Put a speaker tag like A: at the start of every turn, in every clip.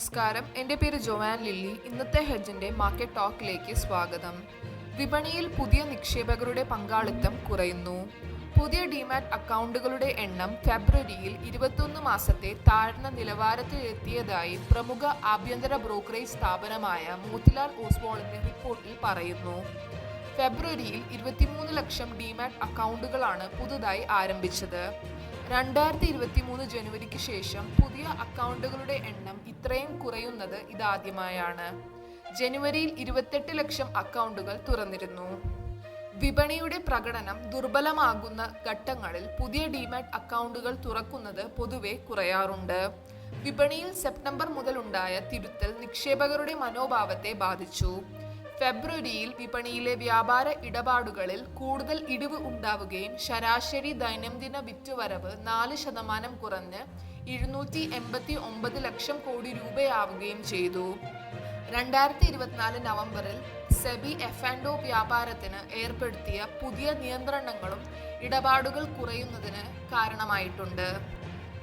A: നമസ്കാരം. എന്റെ പേര് ജോവാൻ ലില്ലി. ഇന്നത്തെ ഹെഡ്ജിന്റെ മാർക്കറ്റ് ടോക്കിലേക്ക് സ്വാഗതം. വിപണിയിൽ പുതിയ നിക്ഷേപകരുടെ പങ്കാളിത്തം കുറയുന്നു. പുതിയ ഡിമാറ്റ് അക്കൗണ്ടുകളുടെ എണ്ണം ഫെബ്രുവരിയിൽ ഇരുപത്തൊന്ന് മാസത്തെ താഴ്ന്ന നിലവാരത്തിലെത്തിയതായി പ്രമുഖ ആഭ്യന്തര ബ്രോക്കറേജ് സ്ഥാപനമായ മോത്തിലാൽ ഓസ്വാളിന്റെ റിപ്പോർട്ടിൽ പറയുന്നു. ഫെബ്രുവരിയിൽ ഇരുപത്തിമൂന്ന് ലക്ഷം ഡിമാറ്റ് അക്കൗണ്ടുകളാണ് പുതുതായി ആരംഭിച്ചത്. രണ്ടായിരത്തി ഇരുപത്തി മൂന്ന് ജനുവരിക്ക് ശേഷം പുതിയ അക്കൗണ്ടുകളുടെ എണ്ണം ഇത്രയും കുറയുന്നത് ഇതാദ്യമായാണ്. ജനുവരിയിൽ ഇരുപത്തെട്ട് ലക്ഷം അക്കൗണ്ടുകൾ തുറന്നിരുന്നു. വിപണിയുടെ പ്രകടനം ദുർബലമാകുന്ന ഘട്ടങ്ങളിൽ പുതിയ ഡിമാറ്റ് അക്കൗണ്ടുകൾ തുറക്കുന്നത് പൊതുവെ കുറയാറുണ്ട്. വിപണിയിൽ സെപ്റ്റംബർ മുതൽ ഉണ്ടായ തിരുത്തൽ നിക്ഷേപകരുടെ മനോഭാവത്തെ ബാധിച്ചു. ഫെബ്രുവരിയിൽ വിപണിയിലെ വ്യാപാര ഇടപാടുകളിൽ കൂടുതൽ ഇടിവ് ഉണ്ടാവുകയും ശരാശരി ദൈനംദിന വിറ്റുവരവ് നാല് ശതമാനം കുറഞ്ഞ് ഇരുന്നൂറ്റി എൺപത്തി ഒമ്പത് ലക്ഷം കോടി രൂപയാവുകയും ചെയ്തു. രണ്ടായിരത്തി ഇരുപത്തിനാല് നവംബറിൽ സെബി എഫ് ആൻഡ് ഒ വ്യാപാരത്തിന് ഏർപ്പെടുത്തിയ പുതിയ നിയന്ത്രണങ്ങളും ഇടപാടുകൾ കുറയുന്നതിന് കാരണമായിട്ടുണ്ട്.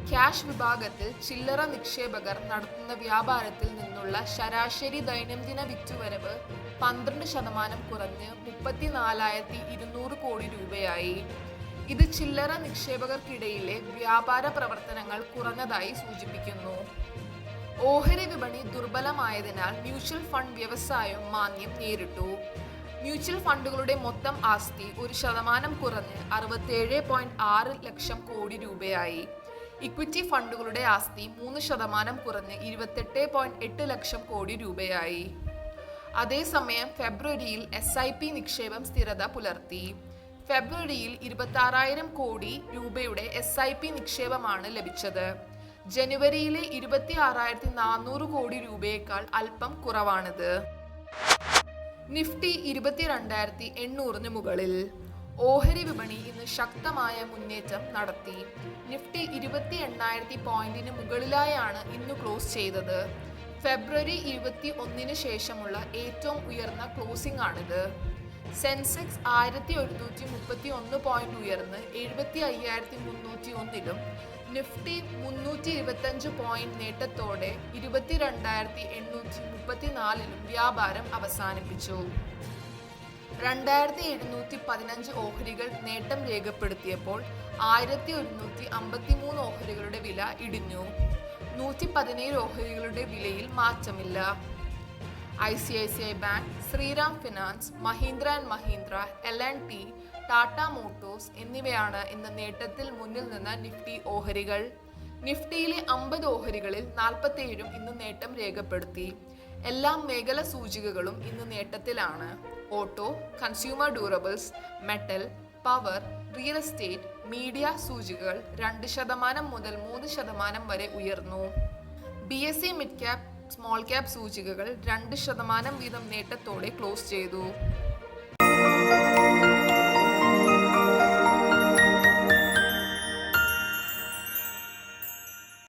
A: ക്യാഷ് വിഭാഗത്തിൽ ചില്ലറ നിക്ഷേപകർ നടത്തുന്ന വ്യാപാരത്തിൽ നിന്നുള്ള ശരാശരി ദൈനംദിന വിറ്റുവരവ് പന്ത്രണ്ട് ശതമാനം കുറഞ്ഞ് മുപ്പത്തിനാലായിരത്തി ഇരുന്നൂറ് കോടി രൂപയായി. ഇത് ചില്ലറ നിക്ഷേപകർക്കിടയിലെ വ്യാപാര പ്രവർത്തനങ്ങൾ കുറഞ്ഞതായി സൂചിപ്പിക്കുന്നു. ഓഹരി വിപണി ദുർബലമായതിനാൽ മ്യൂച്വൽ ഫണ്ട് വ്യവസായം മാന്ദ്യം നേരിട്ടു. മ്യൂച്വൽ ഫണ്ടുകളുടെ മൊത്തം ആസ്തി ഒരു ശതമാനം കുറഞ്ഞ് അറുപത്തേഴ് ലക്ഷം കോടി രൂപയായി. ഇക്വിറ്റി ഫണ്ടുകളുടെ ആസ്തി മൂന്ന് ശതമാനം കുറഞ്ഞ് ഇരുപത്തെട്ട് പോയിന്റ് എട്ട് ലക്ഷം കോടി രൂപയായി. അതേസമയം ഫെബ്രുവരിയിൽ എസ് ഐ പി നിക്ഷേപം സ്ഥിരത പുലർത്തി. ഫെബ്രുവരിയിൽ ഇരുപത്തി ആറായിരം കോടി രൂപയുടെ എസ് ഐ പി നിക്ഷേപമാണ് ലഭിച്ചത്. ജനുവരിയിലെ ഇരുപത്തി ആറായിരത്തി നാനൂറ് കോടി രൂപയേക്കാൾ അല്പം കുറവാണിത്. നിഫ്റ്റി ഇരുപത്തിരണ്ടായിരത്തി എണ്ണൂറിന് മുകളിൽ. ഓഹരി വിപണി ഇന്ന് ശക്തമായ മുന്നേറ്റം നടത്തി. നിഫ്റ്റി ഇരുപത്തി എണ്ണായിരത്തി പോയിന്റിന് മുകളിലായാണ് ഇന്ന് ക്ലോസ് ചെയ്തത്. ഫെബ്രുവരി ഇരുപത്തി ഒന്നിന് ശേഷമുള്ള ഏറ്റവും ഉയർന്ന ക്ലോസിംഗ് ആണിത്. സെൻസെക്സ് ആയിരത്തി ഒരുന്നൂറ്റി മുപ്പത്തി ഒന്ന് പോയിന്റ് ഉയർന്ന് എഴുപത്തി അയ്യായിരത്തി മുന്നൂറ്റി ഒന്നിലും നിഫ്റ്റി മുന്നൂറ്റി ഇരുപത്തഞ്ച് പോയിന്റ് നേട്ടത്തോടെ ഇരുപത്തിരണ്ടായിരത്തി എണ്ണൂറ്റി മുപ്പത്തിനാലിലും വ്യാപാരം അവസാനിപ്പിച്ചു. രണ്ടായിരത്തി എഴുന്നൂറ്റി പതിനഞ്ച് ഓഹരികൾ നേട്ടം രേഖപ്പെടുത്തിയപ്പോൾ ആയിരത്തി ഒരുന്നൂറ്റി അമ്പത്തി മൂന്ന് ഓഹരികളുടെ വില ഇടിഞ്ഞു. നൂറ്റി പതിനേഴ് ഓഹരികളുടെ വിലയിൽ മാറ്റമില്ല. I C I C I bank Shriram finance Mahindra and Mahindra L and T Tata motors എന്നിവയാണ് ഇന്ന് നേട്ടത്തിൽ മുന്നിൽ നിന്ന നിഫ്റ്റി ഓഹരികൾ. നിഫ്റ്റിയിലെ അമ്പത് ഓഹരികളിൽ നാൽപ്പത്തേഴും ഇന്ന് നേട്ടം രേഖപ്പെടുത്തി. എല്ലാ മേഖല സൂചികകളും ഇന്ന് നേട്ടത്തിലാണ്. Auto consumer durables metal power real estate media സൂചികകൾ രണ്ട് ശതമാനം മുതൽ മൂന്ന് ശതമാനം വരെ ഉയർന്നു. B S E mid cap small cap സൂചികകൾ രണ്ട് ശതമാനം വീതം നേട്ടത്തോടെ ക്ലോസ് ചെയ്തു.